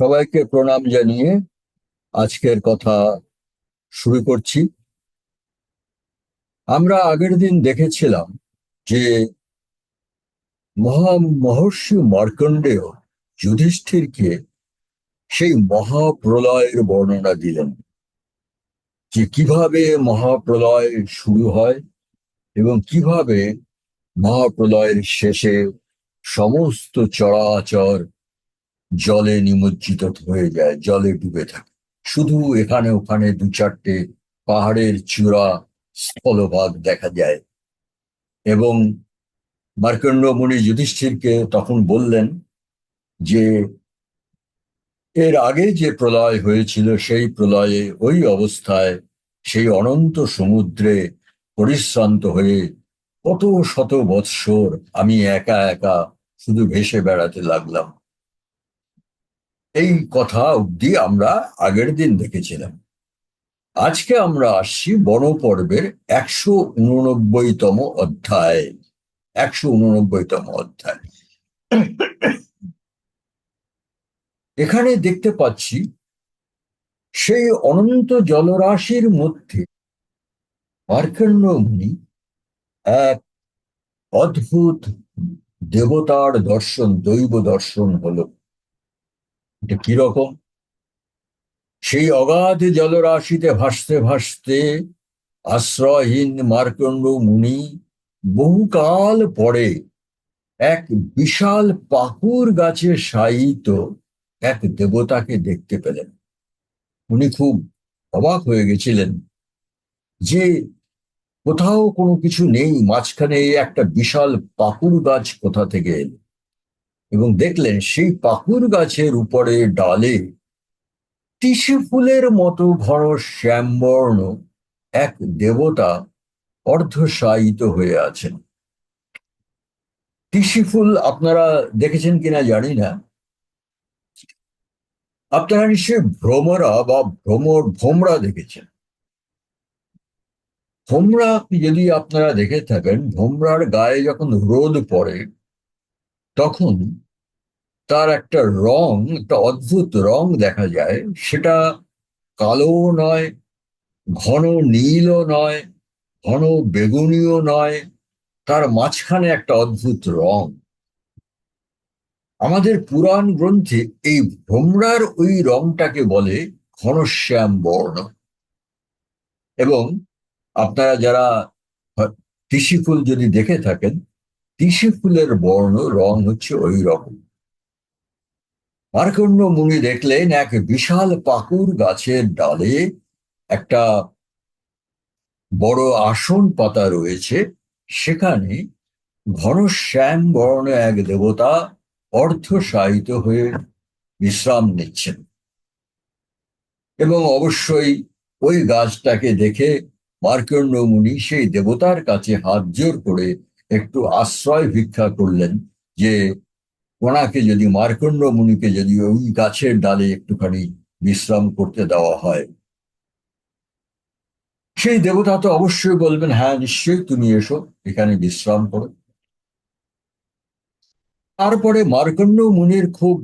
সবাইকে প্রণাম জানিয়ে আজকের কথা শুরু করছি। আমরা আগের দিন দেখেছিলাম যে মহা মহর্ষি মার্কণ্ডেয় যুধিষ্ঠিরকে সেই মহাপ্রলয়ের বর্ণনা দিলেন যে কীভাবে মহাপ্রলয় শুরু হয় এবং কীভাবে মহাপ্রলয়ের শেষে সমস্ত চরাচর জলে নিমজ্জিত হয়ে যায়, জলে ডুবে থাকে। শুধু এখানে ওখানে দু চারটে পাহাড়ের চূড়া স্থলভাগ দেখা যায়। এবং মার্কণ্ড যুধিষ্ঠিরকে তখন বললেন যে, এর আগে যে প্রলয় হয়েছিল, সেই প্রলয়ে ওই অবস্থায় সেই অনন্ত সমুদ্রে পরিশ্রান্ত হয়ে কত শত বৎসর আমি একা একা শুধু ভেসে বেড়াতে লাগলাম। এই কথা অব্দি আমরা আগের দিন দেখেছিলাম। আজকে আমরা আসছি বড় পর্বের একশো উননব্বইতম অধ্যায়। একশো উননব্বইতম অধ্যায়। এখানে দেখতে পাচ্ছি, সেই অনন্ত জলরাশির মধ্যে মার্কণ্ড এক অদ্ভুত দেবতার দর্শন, দৈব দর্শন হলো। এটা কীরকম? সেই অগাধ জলরাশিতে ভাসতে ভাসতে আশ্রয়হীন মার্কণ্ড মুনি বহুকাল পরে এক বিশাল পাকুর গাছে শায়িত এক দেবতাকে দেখতে পেলেন। উনি খুব অবাক হয়ে গেছিলেন যে কোথাও কোনো কিছু নেই, মাঝখানে একটা বিশাল পাকুর গাছ কোথা থেকে এলো? এবং দেখলেন সেই পাকুর গাছের উপরে ডালে টিসি ফুলের মতো ঘন শ্যামবর্ণ এক দেবতা অর্ধশায়িত হয়ে আছেন। টিসি ফুল আপনারা দেখেছেন কিনা জানি না। আপনারা নিশ্চয়ই ভ্রমরা বা ভ্রমর ভোমরা দেখেছেন। ভোমরা যদি আপনারা দেখে থাকেন ভোমরার গায়ে যখন রোদ পড়ে তখন তার একটা রং, একটা অদ্ভুত রং দেখা যায়। সেটা কালো নয়, ঘন নীলও নয়, ঘন বেগুনিও নয়, তার মাঝখানে একটা অদ্ভুত রং। আমাদের পুরাণ গ্রন্থে এই ভোমরার ওই রংটাকে বলে ঘনশ্যাম বর্ণ এবং আপনারা যারা ফুল যদি দেখে থাকেন তিসি ফুলের বর্ণ রং হচ্ছে ওই রকম মার্কণ্ড মুনি দেখলেন এক বিশাল পাকুর গাছের ডালে একটা বড় আসন পাতা রয়েছে সেখানে ঘনশ্যাম বর্ণ এক দেবতা অর্ধশায়িত হয়ে বিশ্রাম নিচ্ছেন এবং অবশ্যই ওই গাছটাকে দেখে মার্কণ্ড মুনি সেই দেবতার কাছে হাত জোর করে একটু আশ্রয় ভিক্ষা করলেন যে ওনাকে যদি মার্কণ্ড মুনিকে যদি ওই গাছের ডালে একটুখানি বিশ্রাম করতে দেওয়া হয়। সেই দেবতা তো অবশ্যই বলবেন হ্যাঁ নিশ্চয়ই তুমি এসো, এখানে বিশ্রাম করো। তারপরে মার্কণ্ড মুনির খুব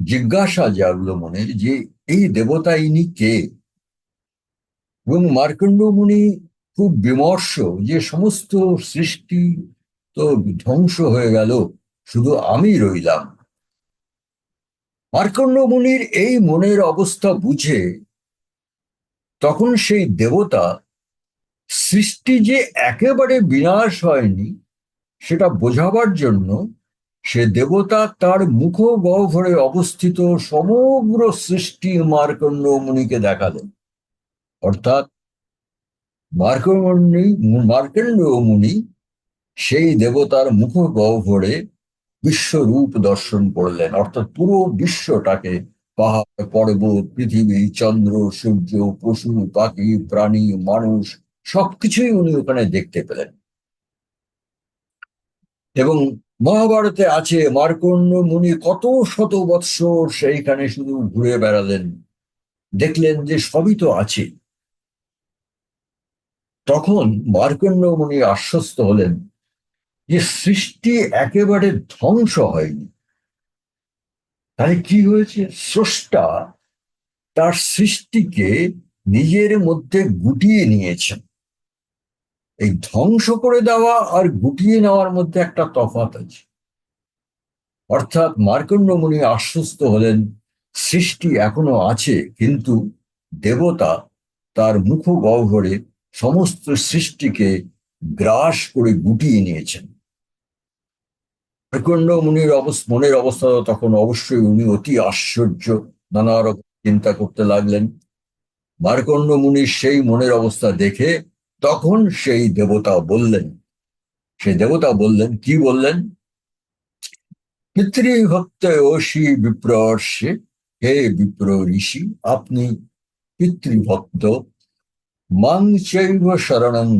জিজ্ঞাসা জাগলো মনে যে, এই দেবতা ইনি কে? এবং মার্কণ্ড মুনি খুব বিমর্ষ যে সমস্ত সৃষ্টি তো ধ্বংস হয়ে গেল, শুধু আমি রইলাম। মার্কণ্ড মুনির এই মনের অবস্থা বুঝে তখন সেই দেবতা সৃষ্টি যে একেবারে বিনাশ হয়নি, সেটা বোঝাবার জন্য সে দেবতা তার মুখ গহ্বরে অবস্থিত সমগ্র সৃষ্টি মার্কণ্ড মুনিকে দেখালেন। অর্থাৎ মার্কমণি মার্কেন্ড মুনি সেই দেবতার মুখ গহ্বরে বিশ্বরূপ দর্শন করলেন। অর্থাৎ পুরো বিশ্বটাকে পাহাড়, পর্বত, পৃথিবী, চন্দ্র, সূর্য, পশু, পাখি, প্রাণী, মানুষ, সবকিছুই উনি ওখানে দেখতে পেলেন। এবং মহাভারতে আছে মার্কণ্ড মুনি কত শত বৎসর সেইখানে শুধু ঘুরে বেড়ালেন। দেখলেন যে সবই তো আছে। তখন মার্কণ্ড মুনি আশ্বস্ত হলেন যে সৃষ্টি একেবারে ধ্বংস হয়নি। তাহলে কি হয়েছে? স্রষ্টা তার সৃষ্টিকে নিজের মধ্যে গুটিয়ে নিয়েছেন। এই ধ্বংস করে দেওয়া আর গুটিয়ে নেওয়ার মধ্যে একটা তফাৎ আছে। অর্থাৎ মার্কণ্ড মুনি আশ্বস্ত হলেন, সৃষ্টি এখনও আছে, কিন্তু দেবতা তার মুখ গহ্বরে সমস্ত সৃষ্টিকে গ্রাস করে গুটিয়ে নিয়েছেন। মার্কণ্ড মুনির অবস্থা মনের অবস্থা তখন অবশ্যই উনি অতি আশ্চর্য, নানা রকম চিন্তা করতে লাগলেন। মার্কণ্ড মুনির সেই মনের অবস্থা দেখে তখন সেই দেবতা বললেন, সেই দেবতা বললেন, কি বললেন? পিতৃভক্ত ওষি বিপ্রর্ষে হে বিপ্র ঋষি আপনি পিতৃভক্ত মাং চৈব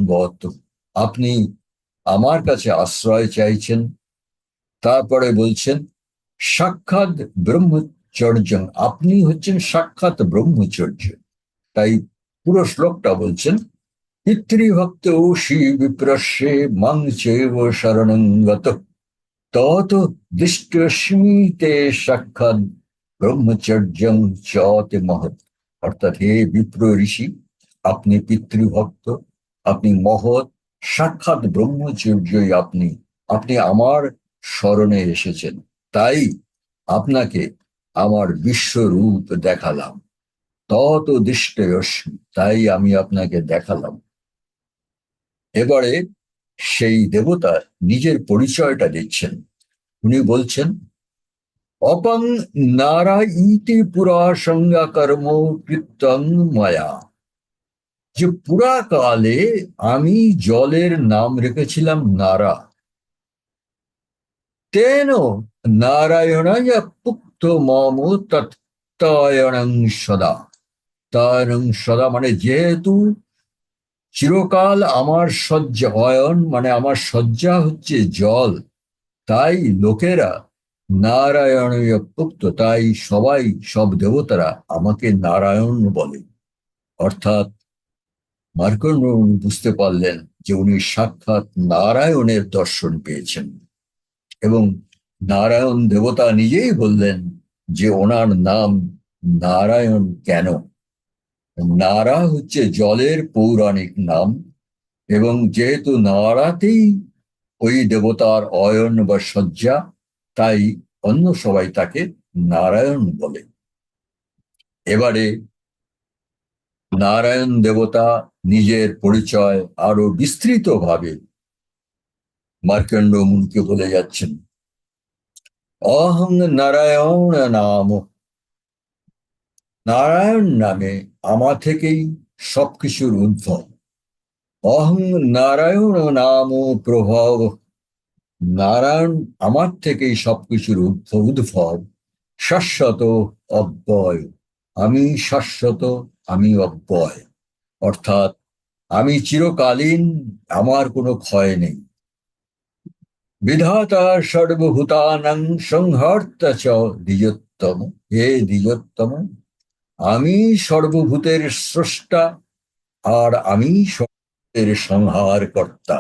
গত আপনি আমার কাছে আশ্রয় চাইছেন। তারপরে বলছেন, সাক্ষাৎ ব্রহ্মচর্য। আপনি হচ্ছেন সাক্ষাৎ ব্রহ্মচর্য। তাই পুরো শ্লোকটা বলছেন, পিতৃভক্ত ওষি বিপ্রস্যে মাং চৈব শরণং গত। তত দৃষ্টস্মিতে সাক্ষাৎ ব্রহ্মচর্যং চতে মহৎ। অর্থাৎ হে বিপ্র ঋষি আপনি পিতৃভক্ত, আপনি মহৎ, সাক্ষাৎ ব্রহ্মচর্যই আপনি। আপনি আমার স্মরণে এসেছেন। তাই আপনাকে আমার বিশ্বরূপ দেখালাম। তত দৃষ্টয়স্মি, তাই আমি আপনাকে দেখালাম। এবারে সেই দেবতা নিজের পরিচয়টা দিচ্ছেন। উনি বলছেন, অপং নারা ইতি পুরা সংজ্ঞা কর্ম কৃতং মায়া। যে পুরাকালে আমি জলের নাম রেখেছিলাম নারা। তেন নারায়ণায় পুক্ত মম তত্তয়নং সদা। তয়নং সদা মানে যেহেতু চিরকাল আমার শয্যা অয়ন মানে আমার শয্যা হচ্ছে জল, তাই লোকেরা নারায়ণীয় পুক্ত, তাই সবাই সব দেবতারা আমাকে নারায়ণ বলে। অর্থাৎ মার্কণ্ড বুঝতে পারলেন যে উনি সাক্ষাৎ নারায়ণের দর্শন পেয়েছেন এবং নারায়ণ দেবতা নিজেই বললেন যে ওনার নাম নারায়ণ কেন? নারা হচ্ছে জলের পৌরাণিক নাম এবং যেহেতু নারাতেই ওই দেবতার অয়ন বা শয্যা, তাই অন্য সবাই তাকে নারায়ণ বলে। এবারে নারায়ণ দেবতা নিজের পরিচয় আরও বিস্তৃতভাবে মার্কণ্ড মুনকে বলে যাচ্ছেন। অহং নারায়ণ নাম। নারায়ণ নামে আমার থেকেই সবকিছুর উদ্ভব। অহং নারায়ণ নাম প্রভাব। নারায়ণ আমার থেকেই সবকিছুর উদ্ভব উদ্ভব। শাশ্বত অব্যয়। আমি শাশ্বত আমি অব্যয় অর্থাৎ আমি চিরকালীন আমার কোনো ক্ষয় নেই। বিধাতা সর্বভূতানাং সংহর্ত চ দ্বিজোত্তম। হে দ্বিজোত্তম, আমি সর্বভূতের স্রষ্টা আর আমি সর্বের সংহার কর্তা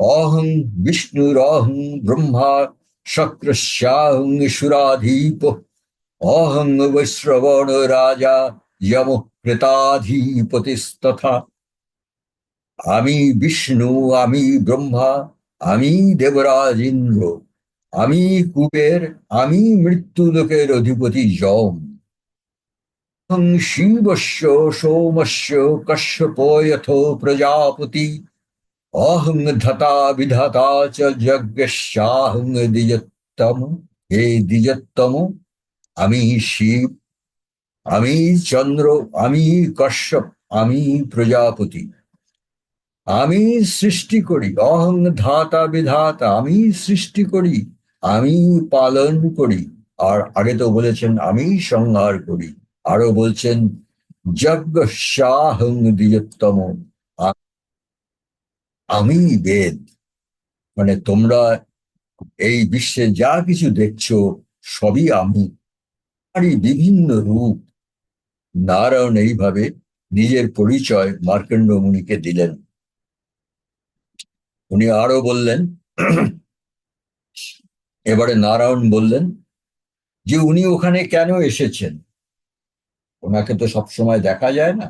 অহং বিষ্ণুরহং ব্রহ্মা শক্রস্যাহং সুরাধীপ অহং বৈশ্রবণ রাজা যম কৃতাধিপতিস্তথা আমি বিষ্ণু, আমি ব্রহ্মা, আমি দেবরাজ ইন্দ্র আমি কুবের, আমি মৃত্যুলোকের অধিপতি যম। শিবস্য, সোমস্য, কশ্যপ যথ প্রজাপতি। অহং ধতা বিধাতা চ যজ্ঞস্যাহং দ্বিজত্তম। হে দ্বিজত্তম আমি শিব, আমি চন্দ্র, আমি কশ্যপ, আমি প্রজাপতি। আমি সৃষ্টি করি, অহং ধাতা বিধাতা, আমি সৃষ্টি করি, আমি পালন করি। আর আগে তো বলেছেন, আমি সংহার করি। আরও বলছেন, যজ্ঞ শাহং দ্বিজোত্তম। আমি বেদ। মানে তোমরা এই বিশ্বে যা কিছু দেখছ, সবই আমি। আরই বিভিন্ন রূপ নারায়ণ এইভাবে নিজের পরিচয় মার্কণ্ড মুনিকে দিলেন। উনি আরও বললেন, এবারে নারায়ণ বললেন যে উনি ওখানে কেন এসেছেন? ওনাকে তো সবসময় দেখা যায় না।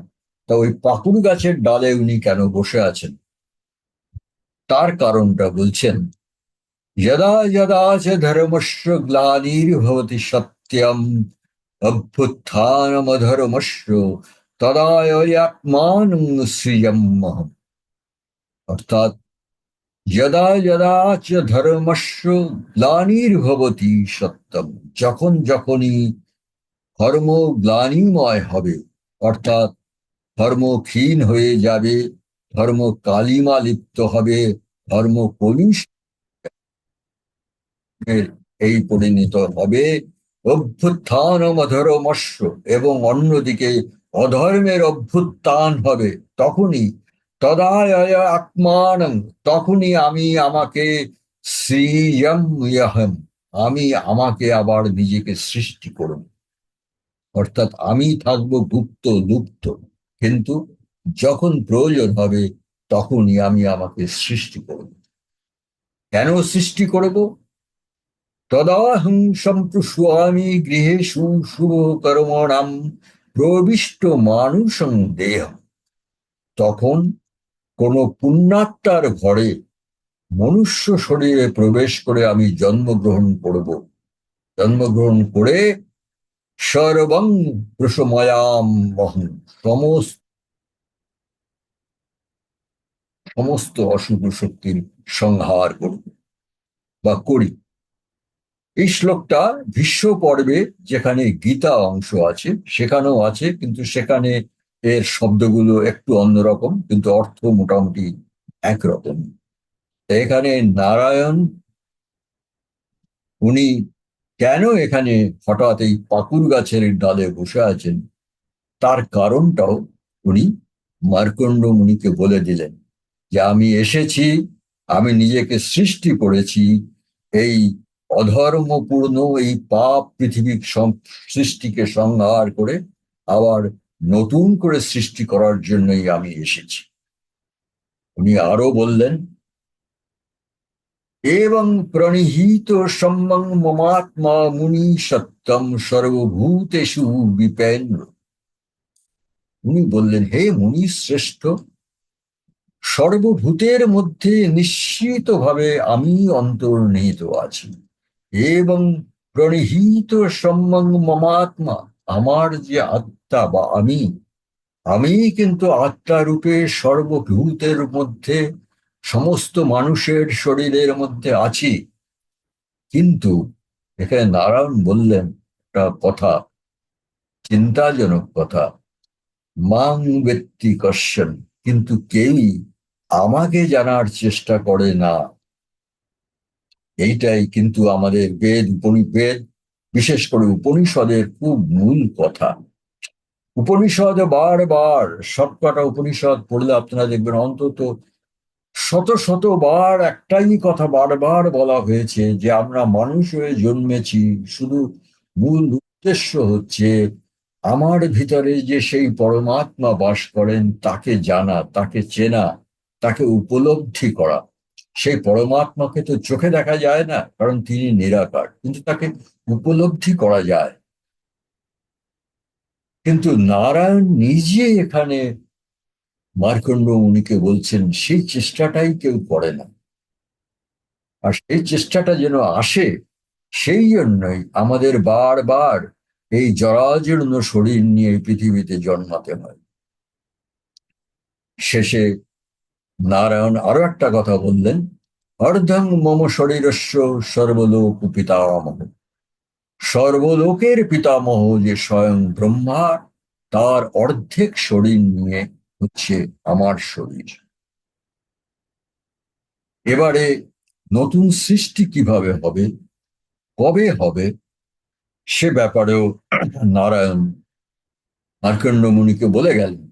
তা ওই পাকুর গাছের ডালে উনি কেন বসে আছেন? তার কারণটা বলছেন, যদা যদা চ ধর্মস্য গ্লানির্ভবতি সত্যম অভ্যুত্থানমধর্মস্য তদা আত্মান শ্রিয়মহম অর্থাৎ যদা যদা চ ধর্মস্য গ্লানির্ভবতি সত্যম যখন যখনই ধর্ম গ্লানিময় হবে অর্থাৎ ধর্ম ক্ষীণ হয়ে যাবে, ধর্ম কালিমা লিপ্ত হবে, ধর্ম কলুষ এই পরিণত হবে। অভ্যুত্থান অধর্মস্য এবং অন্যদিকে অধর্মের অভ্যুত্থান হবে, তখনই তদায় আত্মান, তখনই আমি আমাকে শ্রীয়ম আমি আমাকে আবার নিজেকে সৃষ্টি করব। অর্থাৎ আমি থাকব গুপ্ত লুপ্ত, কিন্তু যখন প্রয়োজন হবে তখনই আমি আমাকে সৃষ্টি করব। কেন সৃষ্টি করব? তদাহং সম্প্রস্বামী গৃহেষু শুভ কর্মণাম প্রবিষ্ট মানুষং দেহ তখন কোন পুণ্যাত্মার ঘরে মনুষ্য শরীরে প্রবেশ করে আমি জন্মগ্রহণ করব। জন্মগ্রহণ করে সর্বং প্রসময়াম মহং সমস্ত সমস্ত অশুভ শক্তির সংহার করব বা করি। এই শ্লোকটা ভীষ্ম পর্বে যেখানে গীতা অংশ আছে, সেখানেও আছে, কিন্তু সেখানে এর শব্দগুলো একটু অন্যরকম, কিন্তু অর্থ মোটামুটি একরকম। এখানে নারায়ণ, উনি কেন এখানে হঠাৎ এই পাকুর গাছের ডালে বসে আছেন? তার কারণটাও উনি মার্কণ্ড মুনিকে বলে দিলেন যে, আমি এসেছি, আমি নিজেকে সৃষ্টি করেছি, এই অধর্মপূর্ণ এই পাপ পৃথিবীর সৃষ্টিকে সংহার করে আবার নতুন করে সৃষ্টি করার জন্যই আমি এসেছি। উনি আরও বললেন, এবং প্রণিহিত সম্মং মমাত্মা মুনি সত্যম সর্বভূতেষু বিপেন্দ্র উনি বললেন, হে মুনি শ্রেষ্ঠ, সর্বভূতের মধ্যে নিশ্চিতভাবে আমি অন্তর্নিহিত আছি। এবং প্রণিহিত সম্মং মমাত্মা আমার যে আত্মা বা আমি আমি কিন্তু আত্মা রূপে সর্বভূতের মধ্যে সমস্ত মানুষের শরীরের মধ্যে আছি কিন্তু এখানে নারায়ণ বললেন একটা কথা, চিন্তাজনক কথা। মাং ব্যক্তি কশ্যন, কিন্তু কেউই আমাকে জানার চেষ্টা করে না। এইটাই কিন্তু আমাদের বেদ উপনিবেদ, বিশেষ করে উপনিষদের খুব মূল কথা। উপনিষদ বারবার, সবকটা উপনিষদ পড়লে আপনারা দেখবেন অন্তত শত শত বার একটাই কথা বারবার বলা হয়েছে যে আমরা মানুষ হয়ে জন্মেছি, শুধু মূল উদ্দেশ্য হচ্ছে আমার ভিতরে যে সেই পরমাত্মা বাস করেন, তাকে জানা, তাকে চেনা, তাকে উপলব্ধি করা। সেই পরমাত্মাকে তো চোখে দেখা যায় না, কারণ তিনি নিরাকার। কিন্তু তাকে উপলব্ধি করা যায়। কিন্তু নারায়ণ নিজে এখানে মার্কণ্ড উনিকে বলছেন, সেই চেষ্টাটাই কেউ করে না। আর সেই চেষ্টাটা যেন আসে, সেই জন্যই আমাদের বারবার এই জরাজীর্ণ শরীর নিয়ে পৃথিবীতে জন্মাতে হয়। শেষে নারায়ণ আরও একটা কথা বললেন, অর্ধং মম শরীরস্য সর্বলোক পিতামহ সর্বলোকের পিতামহ যে স্বয়ং ব্রহ্মা, তার অর্ধেক শরীর নিয়ে হচ্ছে আমার শরীর। এবারে নতুন সৃষ্টি কীভাবে হবে, কবে হবে, সে ব্যাপারেও নারায়ণ মার্কণ্ড মুনিকে বলে গেলেন।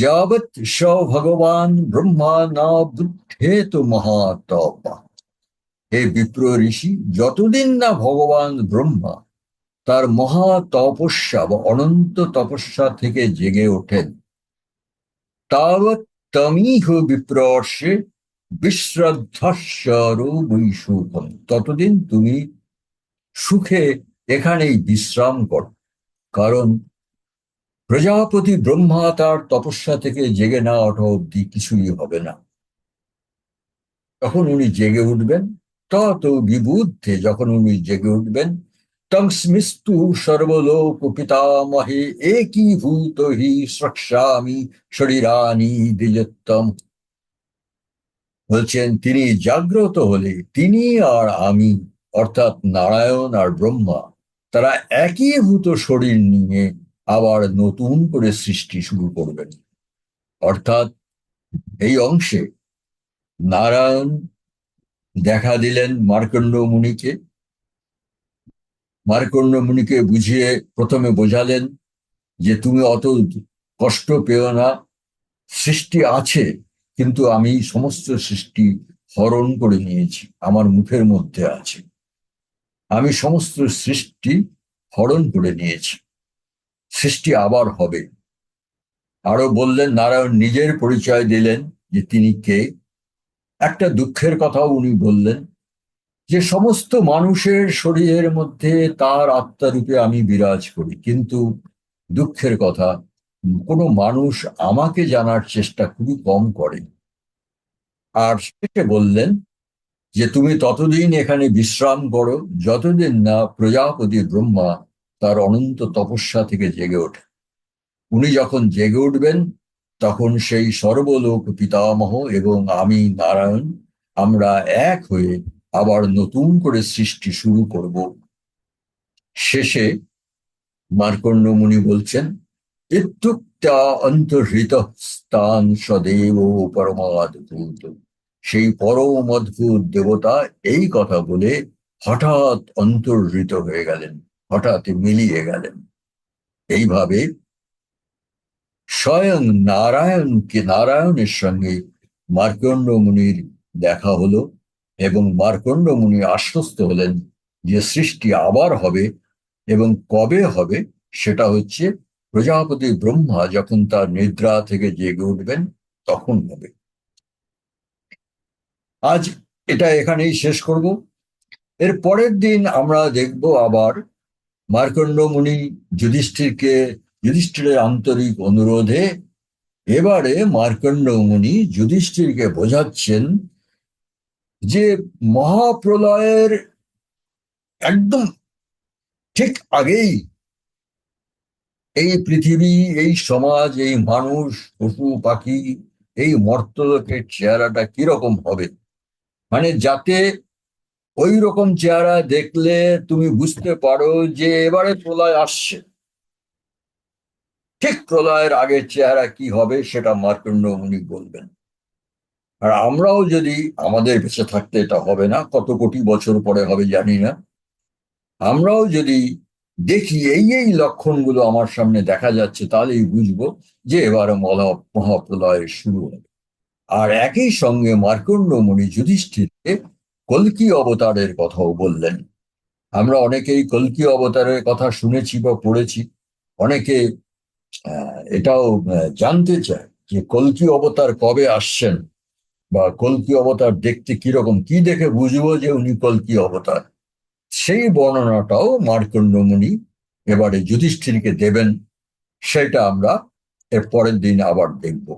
যাবৎ স ভগবান ব্রহ্মা না বুদ্ধেত মহাতপা। হে বিপ্র ঋষি, যতদিন না ভগবান ব্রহ্মা, তার মহা তপস্যা বা অনন্ত তপস্যা থেকে জেগে ওঠেন, তাবৎ তমিহ সুখে এখানেই বিশ্রাম কর, কারণ প্রজাপতি ব্রহ্মা তার তপস্যা থেকে জেগে না ওঠা অব্দি কিছুই হবে না। তখন উনি জেগে উঠবেন, তত বিবুদ্ধে যখন উনি জেগে উঠবেন, তংস্মিস্তু সর্বলোক পিতামহে একীভূত হি স্রক্ষ্যামি শরীরানি দ্বিজত্তম বলছেন, তিনি জাগ্রত হলে তিনি আর আমি, অর্থাৎ নারায়ণ আর ব্রহ্মা, তারা একীভূত শরীর নিয়ে আবার নতুন করে সৃষ্টি শুরু করবেন। অর্থাৎ এই অংশে নারায়ণ দেখা দিলেন মার্কণ্ড মুনিকে। মার্কণ্ড মুনিকে বুঝিয়ে প্রথমে বোঝালেন যে তুমি অত কষ্ট পেও না, সৃষ্টি আছে, কিন্তু আমি সমস্ত সৃষ্টি হরণ করে নিয়েছি, আমার মুখের মধ্যে আছে। আমি সমস্ত সৃষ্টি হরণ করে নিয়েছি। সৃষ্টি আবার হবে। আরও বললেন, নারায়ণ নিজের পরিচয় দিলেন যে তিনি কে। একটা দুঃখের কথাও উনি বললেন, যে সমস্ত মানুষের শরীরের মধ্যে তার আত্মারূপে আমি বিরাজ করি। কিন্তু দুঃখের কথা, কোনো মানুষ আমাকে জানার চেষ্টা খুবই কম করে। আর শেষে বললেন, যে তুমি ততদিন এখানে বিশ্রাম করো, যতদিন না প্রজাপতি ব্রহ্মা তার অনন্ত তপস্যা থেকে জেগে ওঠে। উনি যখন জেগে উঠবেন, তখন সেই সর্বলোক পিতামহ এবং আমি নারায়ণ, আমরা এক হয়ে আবার নতুন করে সৃষ্টি শুরু করব। শেষে মার্কণ্ড মুনি বলছেন, ইত্যুক্তা অন্তর্হৃত স্থান সদেব পরমাদ্ভুত সেই পরম অদ্ভুত দেবতা এই কথা বলে হঠাৎ অন্তর্হৃত হয়ে গেলেন। হঠাৎ মিলিয়ে গেলেন। এইভাবে স্বয়ং নারায়ণকে নারায়ণের সঙ্গে মার্কণ্ড মুনির দেখা হলো এবং মার্কণ্ড মুনি আশ্বস্ত হলেন যে সৃষ্টি আবার হবে এবং কবে হবে সেটা হচ্ছে প্রজাপতি ব্রহ্মা যখন তার নিদ্রা থেকে জেগে উঠবেন তখন হবে। আজ এটা এখানেই শেষ করব। এর পরের দিন আমরা দেখব আবার মার্কণ্ড মুনি যুধিষ্ঠিরকে, যুধিষ্ঠিরের আন্তরিক অনুরোধে এবারে মার্কণ্ড মুনি যুধিষ্ঠিরকে বোঝাচ্ছেন যে মহাপ্রলয়ের একদম ঠিক আগেই এই পৃথিবী, এই সমাজ, এই মানুষ, পশু, পাখি, এই মর্তলোকের চেহারাটা কীরকম হবে? মানে যাতে ওই রকম চেহারা দেখলে তুমি বুঝতে পারো যে এবারে প্রলয় আসছে। ঠিক প্রলয়ের আগের চেহারা কি হবে সেটা মার্কণ্ড উনি বলবেন। আর আমরাও যদি আমাদের বেঁচে থাকতে এটা হবে না, কত কোটি বছর পরে হবে জানি না। আমরাও যদি দেখি এই এই লক্ষণগুলো আমার সামনে দেখা যাচ্ছে, তাহলেই বুঝব যে এবার মহা মহাপ্রলয়ের শুরু হবে। আর একই সঙ্গে মার্কণ্ড মুনি যুধিষ্ঠিরকে কলকি অবতারের কথাও বললেন। আমরা অনেকেই কলকি অবতারের কথা শুনেছি বা পড়েছি। অনেকে এটাও জানতে চায় যে কলকি অবতার কবে আসছেন বা কলকি অবতার দেখতে কীরকম, কি দেখে বুঝব যে উনি কলকি অবতার? সেই বর্ণনাটাও মার্কণ্ড মুনি এবারে যুধিষ্ঠিরকে দেবেন। সেটা আমরা এর পরের দিন আবার দেখব।